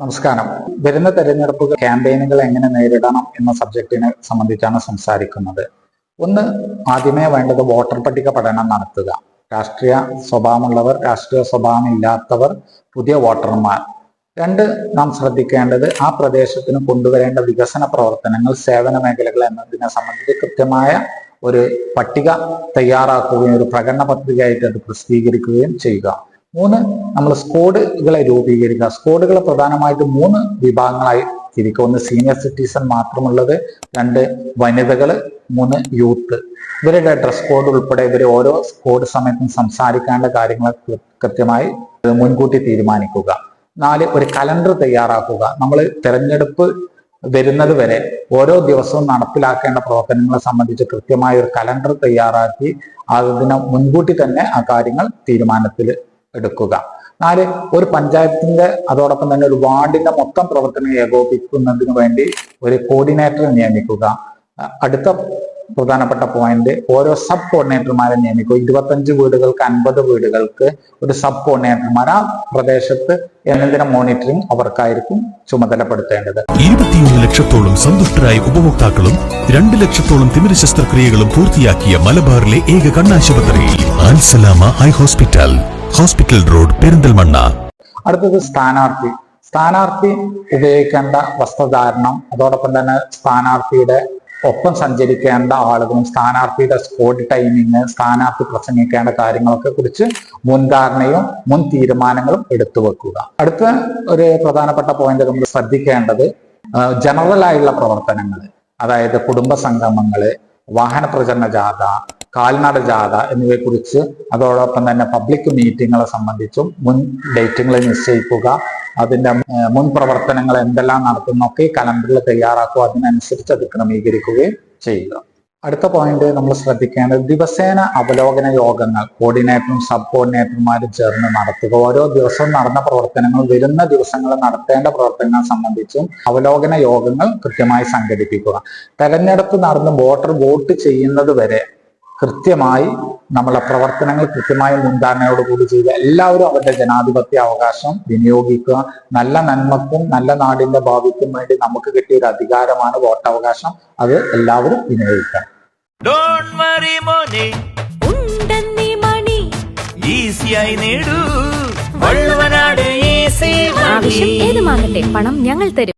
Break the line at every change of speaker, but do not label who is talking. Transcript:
നമസ്കാരം. വരുന്ന തെരഞ്ഞെടുപ്പ് ക്യാമ്പയിനുകൾ എങ്ങനെ നേരിടണം എന്ന സബ്ജക്റ്റിനെ സംബന്ധിച്ചാണ് സംസാരിക്കുന്നത്. ഒന്ന് ആദ്യമേ വേണ്ടത് വോട്ടർ പട്ടിക പഠനം നടത്തുക. രാഷ്ട്രീയ സ്വഭാവമുള്ളവർ രാഷ്ട്രീയ സ്വഭാവം ഇല്ലാത്തവർ പുതിയ വോട്ടർമാർ. രണ്ട് നാം ശ്രദ്ധിക്കേണ്ടത് ആ പ്രദേശത്തിന് കൊണ്ടുവരേണ്ട വികസന പ്രവർത്തനങ്ങൾ സേവന മേഖലകൾ എന്നതിനെ സംബന്ധിച്ച് കൃത്യമായ ഒരു പട്ടിക തയ്യാറാക്കുകയും ഒരു പ്രകടന പത്രികയായിട്ട് അത് പ്രസിദ്ധീകരിക്കുകയും ചെയ്യുക. മൂന്ന് നമ്മൾ സ്കോഡുകളെ രൂപീകരിക്കുക. സ്കോഡുകൾ പ്രധാനമായിട്ട് മൂന്ന് വിഭാഗങ്ങളായി തിരിക്കുക. ഒന്ന് സീനിയർ സിറ്റിസൺ മാത്രമുള്ളത് രണ്ട് വനിതകൾ മൂന്ന് യൂത്ത് ഇവരുടെ ഡ്രസ് കോഡ് ഉൾപ്പെടെ ഇവർ ഓരോ സ്കോഡ് സമയത്തും സംസാരിക്കേണ്ട കാര്യങ്ങൾ കൃത്യമായി മുൻകൂട്ടി തീരുമാനിക്കുക. നാല് ഒരു കലണ്ടർ തയ്യാറാക്കുക. നമ്മൾ തെരഞ്ഞെടുപ്പ് വരുന്നത് വരെ ഓരോ ദിവസവും നടപ്പിലാക്കേണ്ട പ്രവർത്തനങ്ങളെ സംബന്ധിച്ച് കൃത്യമായ ഒരു കലണ്ടർ തയ്യാറാക്കി അതിന് മുൻകൂട്ടി തന്നെ ആ കാര്യങ്ങൾ തീരുമാനത്തിൽ എടുക്കുക. നാല് ഒരു പഞ്ചായത്തിന്റെ അതോടൊപ്പം തന്നെ ഒരു വാർഡിന്റെ മൊത്തം പ്രവർത്തനം ഏകോപിക്കുന്നതിന് വേണ്ടി ഒരു കോർഡിനേറ്ററെ നിയമിക്കുക. അടുത്ത പ്രധാനപ്പെട്ട പോയിന്റ് ഓരോ സബ് കോർഡിനേറ്റർമാരെ നിയമിക്കുക. ഇരുപത്തഞ്ച് വീടുകൾക്ക് അൻപത് വീടുകൾക്ക് ഒരു സബ് കോർഡിനേറ്റർമാർ ആ പ്രദേശത്ത് എന്തെങ്കിലും മോണിറ്ററിംഗ് അവർക്കായിരിക്കും ചുമതലപ്പെടുത്തേണ്ടത്.
ഇരുപത്തിയൊന്ന് ലക്ഷത്തോളം സന്തുഷ്ടരായ ഉപഭോക്താക്കളും രണ്ട് ലക്ഷത്തോളം തിമിര ശസ്ത്രക്രിയകളും പൂർത്തിയാക്കിയ മലബാറിലെ ഏക കണ്ണാശുപത്രി high hospital. Hospital road Perinthalmanna.
അടുത്തത് സ്ഥാനാർത്ഥി. സ്ഥാനാർത്ഥി ഉപയോഗിക്കേണ്ട വസ്ത്രധാരണം അതോടൊപ്പം തന്നെ സ്ഥാനാർത്ഥിയുടെ ഒപ്പം സഞ്ചരിക്കേണ്ട ആളുകളും സ്ഥാനാർത്ഥിയുടെ സ്പോട്ട് ടൈമിങ് സ്ഥാനാർത്ഥി പ്രസംഗിക്കേണ്ട കാര്യങ്ങളൊക്കെ കുറിച്ച് മുൻധാരണയും മുൻ തീരുമാനങ്ങളും എടുത്തു വെക്കുക. അടുത്ത ഒരു പ്രധാനപ്പെട്ട പോയിന്റ് നമ്മൾ ശ്രദ്ധിക്കേണ്ടത് ജനറൽ ആയുള്ള പ്രവർത്തനങ്ങൾ അതായത് കുടുംബ സംഗമങ്ങൾ വാഹന പ്രചരണ ജാഥ കാൽനട ജാഥ എന്നിവയെ കുറിച്ച് അതോടൊപ്പം തന്നെ പബ്ലിക് മീറ്റിങ്ങുകളെ സംബന്ധിച്ചും മുൻ ഡേറ്റുകൾ നിശ്ചയിക്കുക അതിന്റെ മുൻ പ്രവർത്തനങ്ങൾ എന്തെല്ലാം നടത്തുന്നൊക്കെ കലണ്ടറിൽ തയ്യാറാക്കുക അതിനനുസരിച്ച് അത് ക്രമീകരിക്കുകയും ചെയ്യുക. അടുത്ത പോയിന്റ് നമ്മൾ ശ്രദ്ധിക്കേണ്ടത് ദിവസേന അവലോകന യോഗങ്ങൾ കോർഡിനേറ്ററും സബ് കോർഡിനേറ്റർമാരും ചേർന്ന് നടത്തുക. ഓരോ ദിവസവും നടന്ന പ്രവർത്തനങ്ങൾ വരുന്ന ദിവസങ്ങൾ നടത്തേണ്ട പ്രവർത്തനങ്ങൾ സംബന്ധിച്ചും അവലോകന യോഗങ്ങൾ കൃത്യമായി സംഘടിപ്പിക്കുക. തെരഞ്ഞെടുപ്പ് നടന്ന് വോട്ടർ വോട്ട് ചെയ്യുന്നത് വരെ കൃത്യമായി നമ്മളെ പ്രവർത്തനങ്ങൾ കൃത്യമായി മുൻധാരണയോടുകൂടി ചെയ്ത് എല്ലാവരും അവരുടെ ജനാധിപത്യ അവകാശം വിനിയോഗിക്കുക. നല്ല നന്മക്കും നല്ല നാടിന്റെ ഭാവിക്കും വേണ്ടി നമുക്ക് കിട്ടിയ ഒരു അധികാരമാണ് വോട്ടവകാശം. അത് എല്ലാവരും വിനിയോഗിക്കണം
ഡോണ്ട് വറി മോനെ.
ഉണ്ടെന്നീ മണി.
ഈസിയായി നേടൂ.
ഏതുമാകട്ടെ പണം ഞങ്ങൾ തരും.